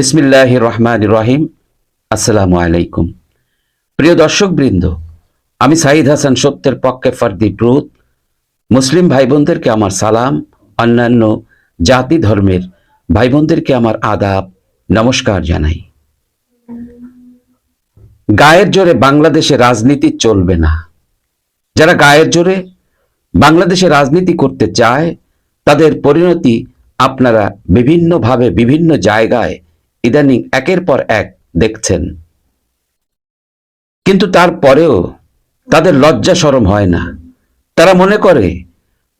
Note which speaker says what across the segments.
Speaker 1: বিসমিল্লাহ রহমান রহিম আসসালামু আলাইকুম প্রিয় দর্শকবৃন্দ, আমি সাইদ হাসান সত্যের পক্ষে ফার্দি ব্রুত মুসলিম ভাই বোনদেরকে আমার সালাম। অন্যান্য জাতি ধর্মের ভাই বোনদেরকে আমার আদাব, নমস্কার জানাই। গায়ের জোরে বাংলাদেশে রাজনীতি চলবে না। যারা গায়ের জোরে বাংলাদেশে রাজনীতি করতে চায়, তাদের পরিণতি আপনারা বিভিন্নভাবে বিভিন্ন জায়গায় ইদানিং একের পর এক দেখছেন। কিন্তু তারপরেও তাদের লজ্জা সরম হয় না। তারা মনে করে,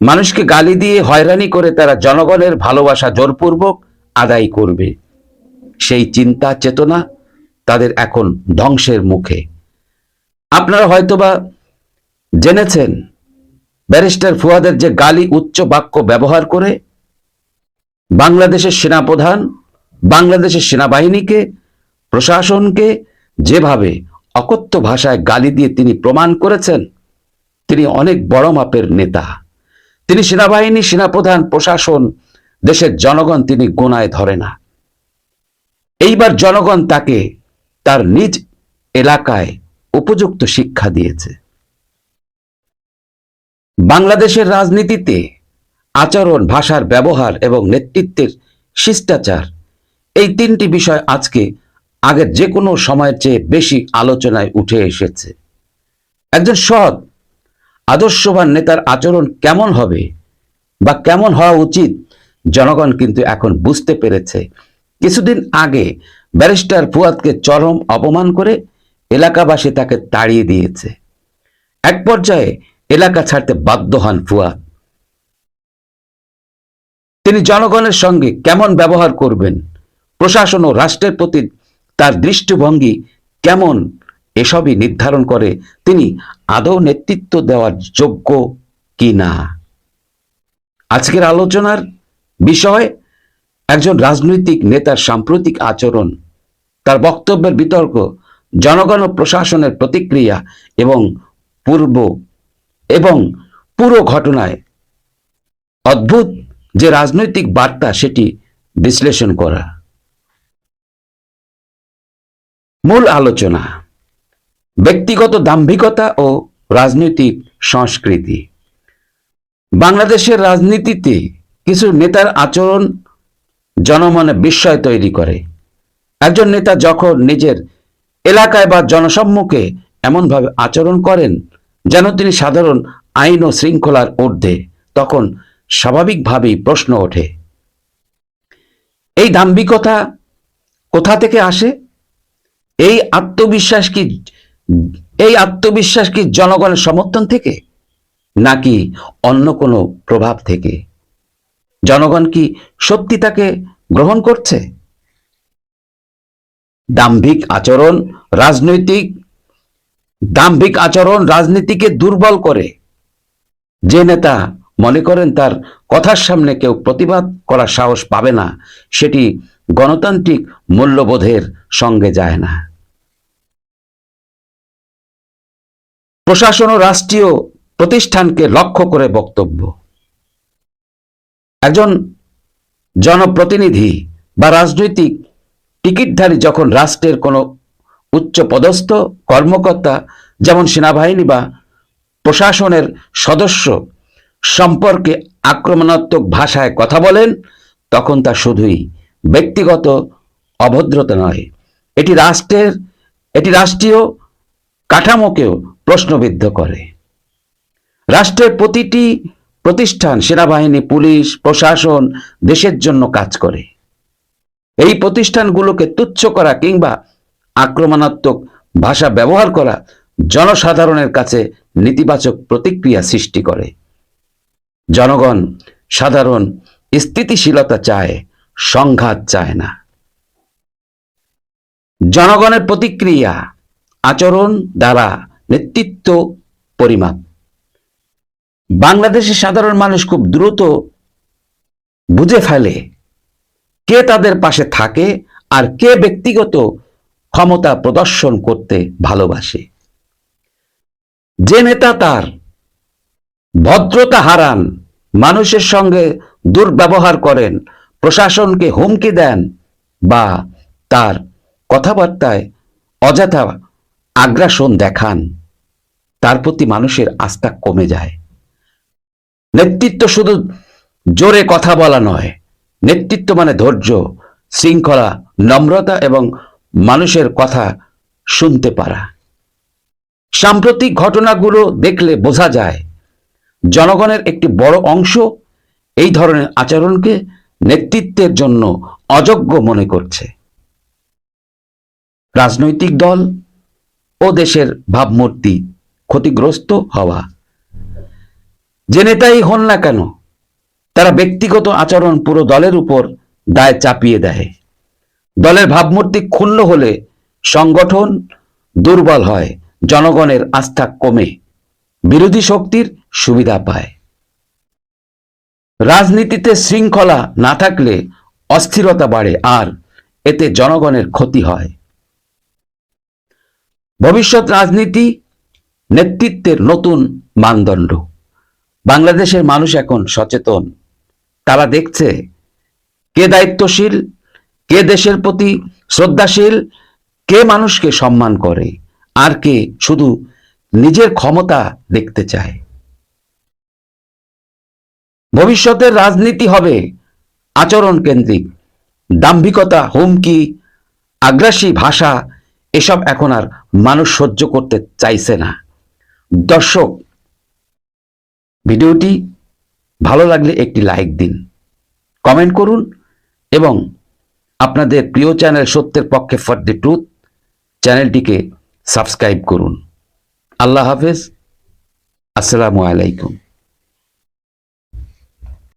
Speaker 1: মানুষকে গালি দিয়ে হয়রানি করে তারা জনগণের ভালোবাসা জোরপূর্বক আদায় করবে। সেই চিন্তা, চেতনা তাদের এখন ধ্বংসের মুখে। আপনারা হয়তোবা জেনেছেন, ব্যারিস্টার ফুয়াদের যে গালি, উচ্চ বাক্য ব্যবহার করে বাংলাদেশের সেনাপ্রধান বাংলাদেশের সেনাবাহিনীকে, প্রশাসনকে যেভাবে অকথ্য ভাষায় গালি দিয়ে তিনি প্রমাণ করেছেন, তিনি অনেক বড় মাপের নেতা। তিনি সেনাবাহিনী, সেনাপ্রধান, প্রশাসন, দেশের জনগণ তিনি গোনায় ধরে না। এইবার জনগণ তাকে তার নিজ এলাকায় উপযুক্ত শিক্ষা দিয়েছে। বাংলাদেশের রাজনীতিতে আচরণ, ভাষার ব্যবহার এবং নেতৃত্বের শিষ্টাচার এই তিনটি বিষয় আজকে আগের যে কোনো সময়ের চেয়ে বেশি আলোচনায় উঠে এসেছে। একজন সৎ, আদর্শবান নেতার আচরণ কেমন হবে বা কেমন হওয়া উচিত, জনগণ কিন্তু এখন বুঝতে পেরেছে। কিছুদিন আগে ব্যারিস্টার ফুয়াদকে চরম অপমান করে এলাকাবাসী তাকে তাড়িয়ে দিয়েছে। এক পর্যায়ে এলাকা ছাড়তে বাধ্য হন ফুয়াদ। তিনি জনগণের সঙ্গে কেমন ব্যবহার করবেন? প্রশাসন ও রাষ্ট্রের প্রতি তার দৃষ্টিভঙ্গি কেমন এসবই নির্ধারণ করে তিনি আদৌ নেতৃত্ব দেওয়ার যোগ্য কি না আজকের আলোচনার বিষয়, একজন রাজনৈতিক নেতার সাম্প্রতিক আচরণ, তার বক্তব্যের বিতর্ক, জনগণ ও প্রশাসনের প্রতিক্রিয়া এবং পূর্ব এবং পুরো ঘটনায় অদ্ভুত যে রাজনৈতিক বার্তা সেটি বিশ্লেষণ করা। মূল আলোচনা, ব্যক্তিগত দাম্ভিকতা ও রাজনৈতিক সংস্কৃতি। বাংলাদেশের রাজনীতিতে কিছু নেতার আচরণ জনমনে বিস্ময় তৈরি করে। একজন নেতা যখন নিজের এলাকায় বা জনসম্মুখে এমনভাবে আচরণ করেন যেন তিনি সাধারণ আইন ও শৃঙ্খলার ঊর্ধ্বে, তখন স্বাভাবিকভাবেই প্রশ্ন ওঠে, এই দাম্ভিকতা কোথা থেকে আসে? এই আত্মবিশ্বাস কি, এই আত্মবিশ্বাস কি জনগণের সমর্থন থেকে, নাকি অন্য কোনো প্রভাব থেকে? জনগণ কি সত্যি তাকে গ্রহণ করছে? দাম্ভিক আচরণ রাজনৈতিক, দাম্ভিক আচরণ রাজনীতিকে দুর্বল করে। যে নেতা মনে করেন তার কথার সামনে কেউ প্রতিবাদ করার সাহস পাবে না, সেটি গণতান্ত্রিক মূল্যবোধের সঙ্গে যায় না। প্রশাসন ও রাষ্ট্রীয় প্রতিষ্ঠানকে লক্ষ্য করে বক্তব্য। একজন জনপ্রতিনিধি বা রাজনৈতিক টিকিটধারী যখন রাষ্ট্রের কোনো উচ্চ পদস্থ কর্মকর্তা, যেমন সেনাবাহিনী বা প্রশাসনের সদস্য, সম্পর্কে আক্রমণাত্মক ভাষায় কথা বলেন, তখন তা শুধুই ব্যক্তিগত অভদ্রতা নয়। এটি রাষ্ট্রের, এটি রাষ্ট্রীয় কাঠামোকেও প্রশ্নবিদ্ধ করে। রাষ্ট্রের প্রতিটি প্রতিষ্ঠান, সেনাবাহিনী, পুলিশ, প্রশাসন দেশের জন্য কাজ করে। এই প্রতিষ্ঠানগুলোকে তুচ্ছ করা কিংবা আক্রমণাত্মক ভাষা ব্যবহার করা জনসাধারণের কাছে নেতিবাচক প্রতিক্রিয়া সৃষ্টি করে। জনগণ সাধারণ স্থিতিশীলতা চায়, সংঘাত চায় না। জনগণের প্রতিক্রিয়া, আচরণ দ্বারা নেতৃত্ব পরিমাপ। বাংলাদেশের সাধারণ মানুষ খুব দ্রুত বুঝে ফেলে কে তাদের পাশে থাকে আর কে ব্যক্তিগত ক্ষমতা প্রদর্শন করতে ভালোবাসে। যে নেতা তার ভদ্রতা হারান, মানুষের সঙ্গে দুর্ব্যবহার করেন, প্রশাসনকে হুমকি দেন বা তার কথাবার্তায় অযথা আগ্রাসন দেখান তার প্রতি মানুষের আস্থা কমে যায়। নেতৃত্ব শুধু জোরে কথা বলা নয়, নেতৃত্ব মানে ধৈর্য, শৃঙ্খলা, নম্রতা এবং মানুষের কথা শুনতে পারা। সাম্প্রতিক ঘটনাগুলো দেখলে বোঝা যায়, জনগণের একটি বড় অংশ এই ধরনের আচরণকে নেতৃত্বের জন্য অযোগ্য মনে করছে। রাজনৈতিক দল ও দেশের ভাবমূর্তি ক্ষতিগ্রস্ত হওয়া। যে নেতাই হন না কেন, তারা ব্যক্তিগত আচরণ পুরো দলের উপর দায় চাপিয়ে দেয়। দলের ভাবমূর্তি ক্ষুণ্ণ হলে সংগঠন দুর্বল হয়, জনগণের আস্থা কমে, বিরোধী শক্তির সুবিধা পায়। রাজনীতিতে শৃঙ্খলা না থাকলে অস্থিরতা বাড়ে আর এতে জনগণের ক্ষতি হয়। ভবিষ্যৎ রাজনীতি নেতৃত্বের নতুন মানদণ্ড। বাংলাদেশের মানুষ এখন সচেতন। তারা দেখছে কে দায়িত্বশীল, কে দেশের প্রতি শ্রদ্ধাশীল, কে মানুষকে সম্মান করে, আর কে শুধু নিজের ক্ষমতা দেখতে চায়। ভবিষ্যতের রাজনীতি হবে আচরণ কেন্দ্রিক দাম্ভিকতা, হুমকি, আগ্রাসী ভাষা, এসব এখন আর মানুষ সহ্য করতে চাইছে না। দর্শক, ভিডিওটি ভালো লাগলে একটি লাইক দিন, কমেন্ট করুন এবং আপনাদের প্রিয় চ্যানেল সত্যের পক্ষে ফর দি ট্রুথ চ্যানেলটিকে সাবস্ক্রাইব করুন। আল্লাহ হাফেজ। আসসালামু আলাইকুম।